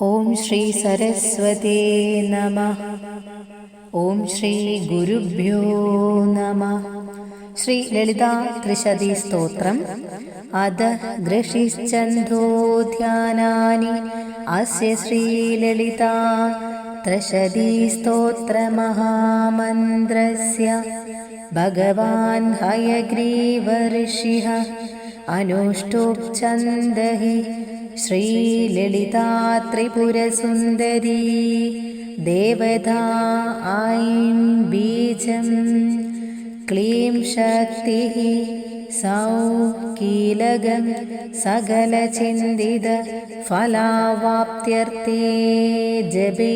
ॐ श्रीसरस्वते नमः ॐ श्रीगुरुभ्यो नमः श्रीललितात्रिशतीस्तोत्रम् अधः गृषिश्चन्दोध्यानानि अस्य श्रीललिता त्रिशतीस्तोत्रमहामन्त्रस्य भगवान् हयग्रीवऋषिः अनुष्टुप् छन्दहि ഭഗവാൻ ഹയഗ്രീവർഷിः അനുഷ്ടോപ്ഛന്ദഹി ശ്രീലളിതാ ത്രിപുരസുന്ദരീ ദേവതാ ഐം ബീജം ക്ലീം ശക്തിः സൗ കീലകം സകലചിന്തിത ഫലാവാപ്ത്യർത്ഥേ ജപേ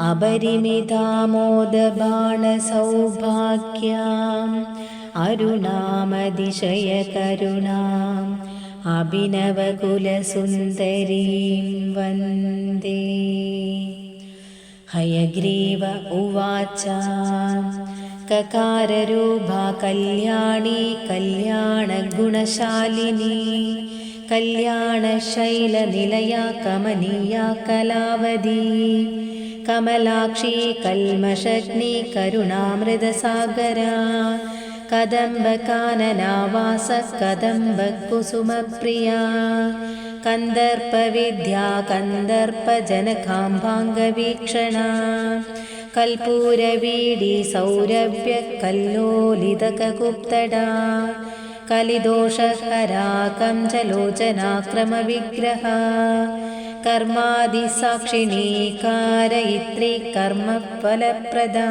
അപരിമിതാമോദബാണസൗഭാഗ്യാം. അരുണാമതിശയകരുണാം. അഭിനവകുലസുന്ദരീം വന്ദേ. ഹയഗ്രീവ ഉവാച. കകാരരൂപാ കല്യാണി കല്യാണഗുണശാലിനി. കല്യാണശൈലനിലയാ കമനീയാ കലാവതി. കമലാക്ഷി കൽമഷഗ്നി കരുണാമൃതസാഗര കദംബകാനനാവാസ കദംബകുസുമപ്രിയാ കന്ദർപ്പവിദ്യാ കന്ദർപ്പജനകാംഭാംഗവീക്ഷണ കൽപ്പൂരവീടി സൗരഭ്യ കല്ലോലിതകുപ്തട കലിദോഷഹരാ കഞ്ചലോചനാക്രമവിഗ്രഹ കർമാദിസാക്ഷിണീ കാരയിത്രി കർമ്മഫലപ്രദാ.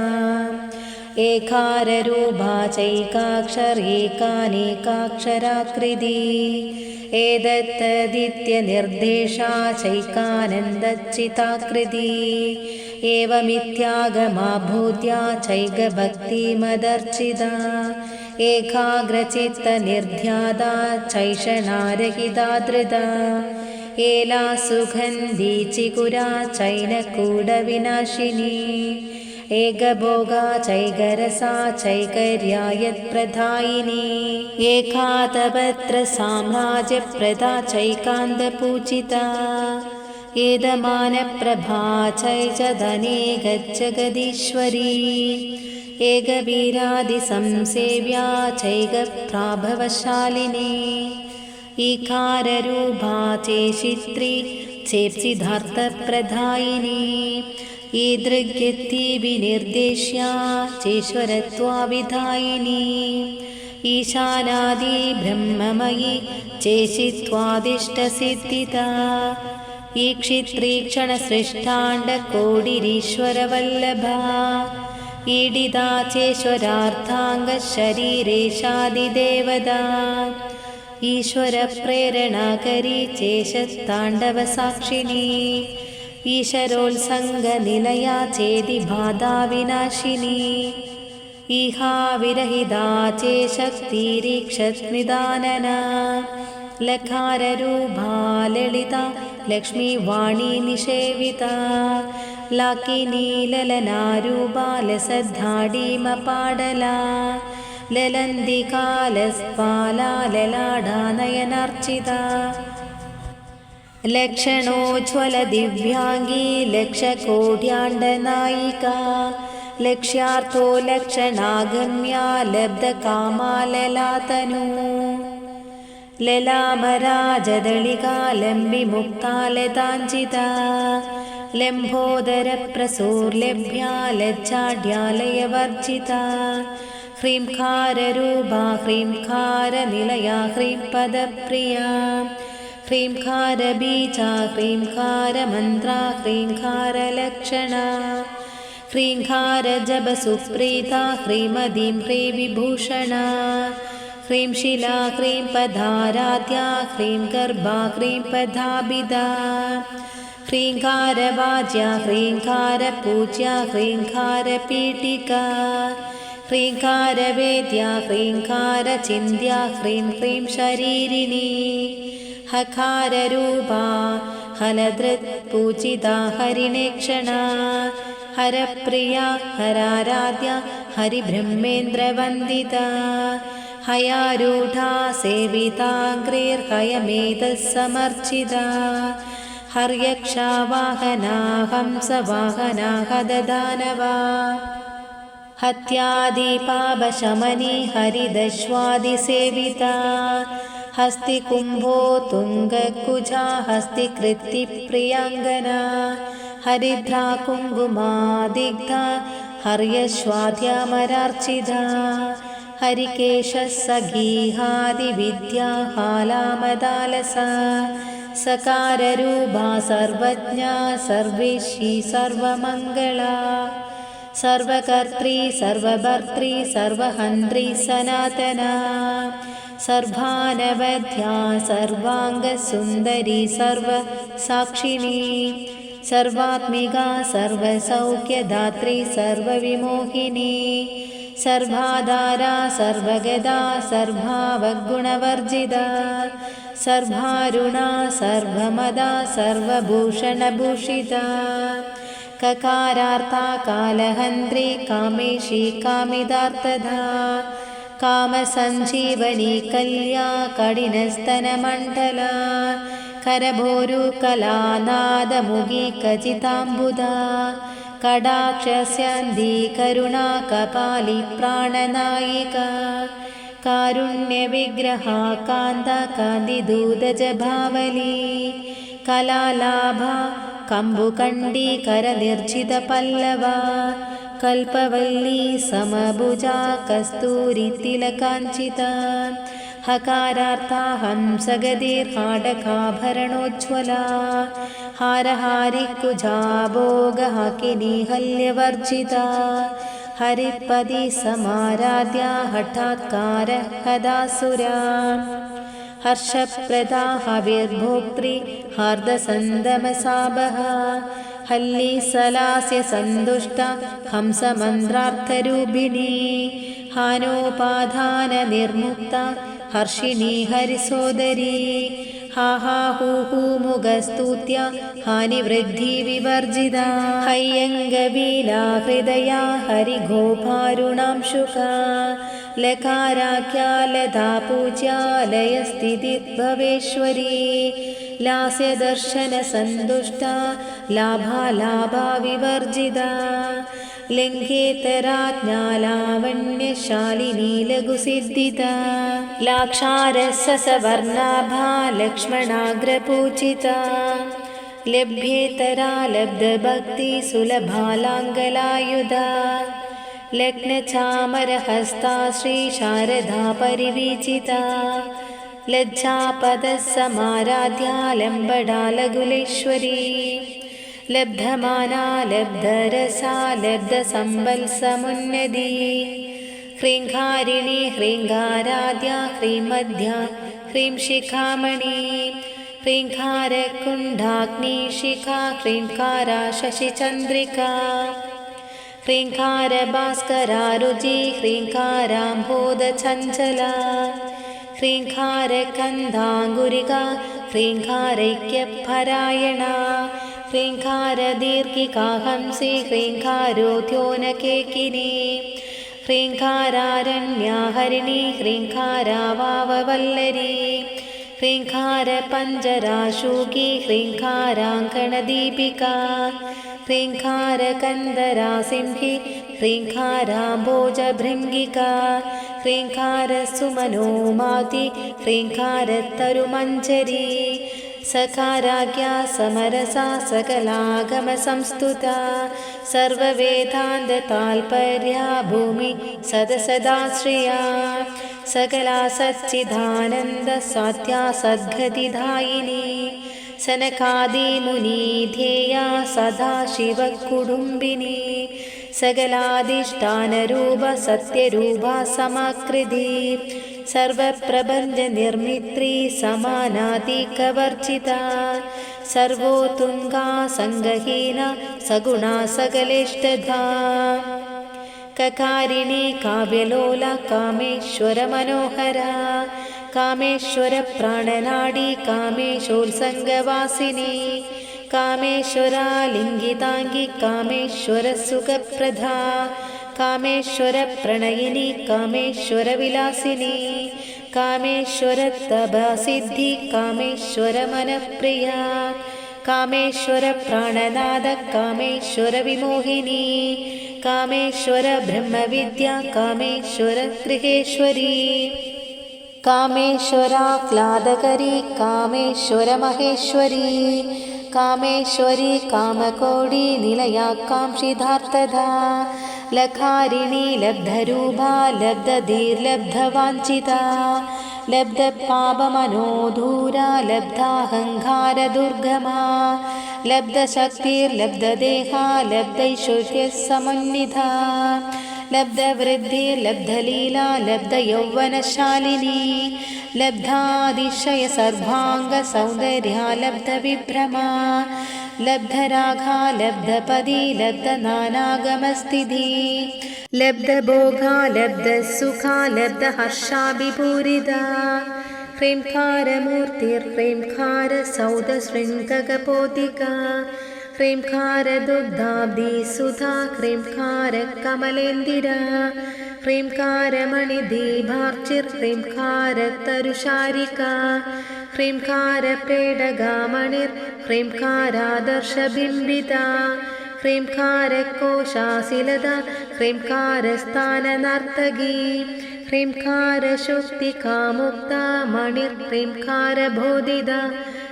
ഏകാരൂപാ ചൈകാക്ഷരേകാനേകാക്ഷരാകൃതി ഏതത്തദിത്യനിർദ്ദേശാ ചൈകാനന്ദച്ചിതാകൃതി. ഏവമിത്യാഗമാഭൂത്യാ ചൈകഭക്തിമദർച്ചിതാ. ഏകാഗ്രചിത്തനിർധ്യാതാ एला सुगन्धीचिकुरा चिकुरा कूटविनाशिनी एकभोगा चैकरसा चैकर्या यत्प्रधायिनी एकातपत्रसाम्राज्यप्रदा चैकान्तपूजिता एदमानप्रभा चै च धने धनेगजगीश्वरी एकवीरादिसंसेव्या चैकप्राभवशालिनी ഈകാരരൂപാ ചേഷിത്രി ഈദൃഗ്യത്തി വിനിർദ്ദേശ്യ ചേശ്വരത്വാവിധായിനി. ഈശാനാദി ബ്രഹ്മമയി ചേശിത്വാദിഷ്ടസിദ്ധിത ഈക്ഷിത്രീക്ഷണസൃഷ്ടാണ്ഡകോടിരീശ്വരവല്ലഭ ഈഡിതാ ചേശ്വരാർത്ഥാംഗശരീരേശാദിദേവതാ. ഈശ്വരപ്രേരണാകരി ചേശത്താണ്ഡവസാക്ഷിണി ഈശ്വരോത്സംഗനിലയാ ചേതി ബാധാവിനാശിനി. ഈഹാ വിരഹിതാ ചേശക്തിരീക്ഷത്നിദാനന ലഖാരരൂപാ ലളിത ലക്ഷ്മീവാണി നിഷേവിത ലാക്കിനി ലലനാരൂപാ ലസദ്ധാടീമപാടല ലലന്തികാലസ്പാലാ ലലാടാനയനാർച്ചിത ലക്ഷണോജ്വല ദിവ്യാംഗീ ലക്ഷകോട്യാണ്ഡനായിക ലക്ഷ്യാർത്ഥോ ലക്ഷണാഗമ്യാ ലബ്ധകാമാലലാതനു ലലാമരാജദളികാലംബിമുക്താലതാഞ്ചിത ह्रीं खाररूपा ह्रीं खारनिलया ह्रीं पदप्रिया ह्रींकार बीजा क्रींकार मन्त्रा क्रींकारलक्षणा ह्रींकार जप ह्रीमदीं ह्रीविभूषणा ह्रीं शिला ह्रीं पधाराध्या ह्रीं गर्भा ह्रीं पदाभिधा ह्रीङ्कारवाज्या ह्रीङ्कारपूज्या ह्रीङ्कारपीटिका ഹ്രീംകാരവേദ്യ ഹ്രീംകാരചിന്യ ഹ്രീം ഹ്രീം ശരീരിണി ഹകാരൂപാ ഹലധൃത് പൂജിത ഹരിണേക്ഷണ ഹരപ്രിയ ഹരാരാധ്യ हरिब्रह्मेन्द्रवन्दिता हयारूढा सेविताग्रेर्हयमेतः समर्चिता हर्यक्षावाहना हंसवाहना हददानवा हत्यादिपापशमनी हरिदश्वादिसेविता हस्तिकुम्भो तुङ्गकुजा हस्तिकृत्तिप्रियाङ्गना हरिद्रा कुङ्कुमादिग्धा हर्यश्वाद्यामरार्चिता हरिकेशः सगीहादिविद्या हालामदालसा सकाररूपा सर्वज्ञा सर्वेशी सर्वमङ्गला सर्वकर्त्री सर्वभर्त्री सर्वहन्त्री सनातना। सर्वानवध्या सर्वाङ्गसुन्दरी सर्वसाक्षिणी। सर्वात्मिका सर्वसौख्यदात्री सर्वविमोहिनी। सर्वाधारा सर्वगदा सर्वावगुणवर्जिता सर्वारुणा सर्वमदा सर्वभूषणभूषिता കകാരാർത്ഥ കാലഹന്ത്രി കാമേഷി കാമിതാർത്ഥത കാമസഞ്ജീവനി കല്യാ കഠിനസ്തനമണ്ഡല. കരഭോരു കലാനാദമുഖി കചിതാംബുധ കടാക്ഷസ്യന്ധി കരുണാ കപാലി പ്രാണനായിക. കാരുണ്യവിഗ്രഹ കാന്ത കാന്തിദൂതജ ഭാവലി. കലാലാഭ कलालाभा कम्बुकण्डीकरनिर्जितपल्लवा कल्पवल्ली समभुजा कस्तूरितिलकाञ्चिता हकारार्था हंसगतिर्हाडकाभरणोज्ज्वला हारहारिकुजा भोगहाकिनीहल्यवर्जिता हरिपदि समाराध्या हठात्कार हदासुरा ഹർഷപ്രദാ ഹവിർഭോക്ത്രി ഹാർദസന്തമസാപഹ ഹല്ലി സലാസ്യ സന്തുഷ്ട ഹംസമന്ത്രാർത്ഥരൂപിണി ഹാനോപാധാന നിർമുക്ത ഹർഷിണി ഹരിസോദരി ഹാഹാഹൂഹൂമുഖസ്തുത്യ ഹാനിവൃദ്ധി വിവർജിത ഹയ്യംഗവീലാഹൃദയ ഹരിഘോഭാരുണാംശുക लकाराख्या लता पूज्यालयस्थितिर्भवेश्वरी लास्यदर्शनसन्तुष्टा लाभालाभा विवर्जिता लिङ्गेतराज्ञालावण्यशालिनी लघुसिद्धिता लाक्षारससवर्णाभा लक्ष्मणाग्रपूजिता। लभ्येतरा लब्धभक्तिसुलभालाङ्गलायुधा लग्नचामरहस्ता श्रीशारदा परिवीचिता लज्जापदः समाराध्या लम्बडा लघुलेश्वरी लब्धमाना लब्धरसा लब्धसम्बल्समुन्नदी। ह्रीङ्घारिणी ह्रीङ्गाराद्या ह्रीमध्या ह्रीं शिखामणि ह्रीङ्कारकुण्डाग्निशिखा ह्रीङ्कारा शशिचन्द्रिका ह्रीङ्कारभास्करारुचि ह्रीङ्काराम्भोदचञ्चला ह्रीङ्कारकन्धाङ्गुरिका ह्रीङ्कारैक्यपरायणा ह्रीङ्कारदीर्घिकाहंसि ह्रीङ्कारोद्योनकेकिनी ह्रीङ्कारारण्याहरिणी ह्रीङ्कारावाववल्लरी ह्रीङ्कारपञ्जराशूकी ह्रीङ्काराङ्कणदीपिका ह्रीङ्कारकन्दरासिंहि ह्रीङ्काराम्भोजभृङ्गिका ह्रीङ्कारसुमनोमाति ह्रीङ्कारतरुमञ्जरी सकाराज्ञा समरसा सकलागमसंस्तुता सर्ववेदान्तताल्पर्या भूमि सदसदाश्रिया सकला सच्चिदानन्दसात्या सद्गतिदायिनी सनकादिमुनिध्येया सदा शिवकुटुम्बिनी सकलाधिष्ठानरूप सत्यरूपा समाकृति सर्वप्रबन्धनिर्मित्री समानादिकवर्जिता सर्वोत्तुङ्गा सङ्गहीना सगुणा सकलेष्टधा കകാരിണി കാവ്യലോല കാമേശ്വര മനോഹര കാമേശ്വര പ്രാണനാടി കാമേശോത്സംഗവാസിനി കാമേശ്വരാലിംഗിതാംഗി കാമേശ്വര സുഖപ്രധ കാമേശ്വര പ്രണയിനി കാമേശ്വര വിലാസിനി കാമേശ്വര തപസിദ്ധി കാമേശ്വര മനപ്രിയ കാമേശ്വര പ്രാണനാഥ കാമേശ്വര വിമോഹിനി कामेश्वर ब्रह्मविद्या कामेश्वर गृहेश्वरी। कामेश्वराह्लादकरी कामेश्वर महेश्वरी। कामेश्वरी कामकोडी निलया कांक्षिधा लकारिणी लब्धरूपा लब्धधीर्लब्धवाञ्छिता। ലബ്ധപാപമനോധൂരാ ലബ്ധാഹങ്കാരദുർഗമാ. ലബ്ധശക്തിർലബ്ധദേഹാ ലബ്ധൈശ്വര്യസമന്വിതാ. समन्विता लब्धवृद्धिर्लब्धलीला लब्धयौवनशालिनी लब्धादिशयसर्वाङ्गसौन्दर्या लब्धविभ्रमा लब्धराघा लब्धपदी लब्धनानागमस्थिति लब्धभोगा लब्धसुखा लब्धहर्षाभिपूरिता ह्रींकारमूर्तिर्ह्रींकारसौधशृङ्गकपोतिका ह्रींकारदुग्धाब्धिसुधा ह्रींकारकमलेन्दिरा ह्रींकारमणिदीभार्चिर्ह्रींकारतरुशारिका ह्रींकारप्रेडगामणिर्ह्रींकारादर्शबिम्बिता ह्रींकारकोशाशिलदा ह्रींकारस्थाननर्तकी ह्रींकारशुक्तिकामुक्ता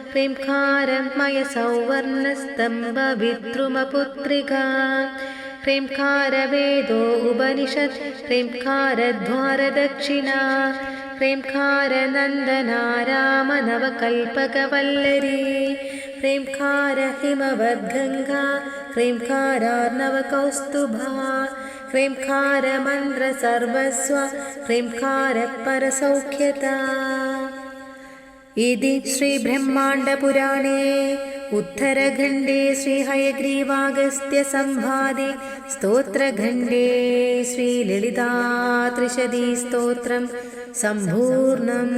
मणिर्ह्रींकारबोधिदा ह्रींकारमयसौवर्णस्तम्भविद्रुमपुत्रिका ह्रींकारवेदो उपनिषत् ह्रींकारद्वारदक्षिणा ह्रींकारनन्दनारामनवकल्पकवल्लरी ह्रींकारहिमवद्गङ्गा ह्रींकारार्णवकौस्तुभा ह्रींकारमन्त्रसर्वस्व ह्रींकारपरसौख्यता इति श्रीब्रह्माण्डपुराणे उत्तरखण्डे श्रीहयग्रीवागस्त्यसंवादे स्तोत्रखण्डे श्रीललितात्रिशदीस्तोत्रं सम्पूर्णम्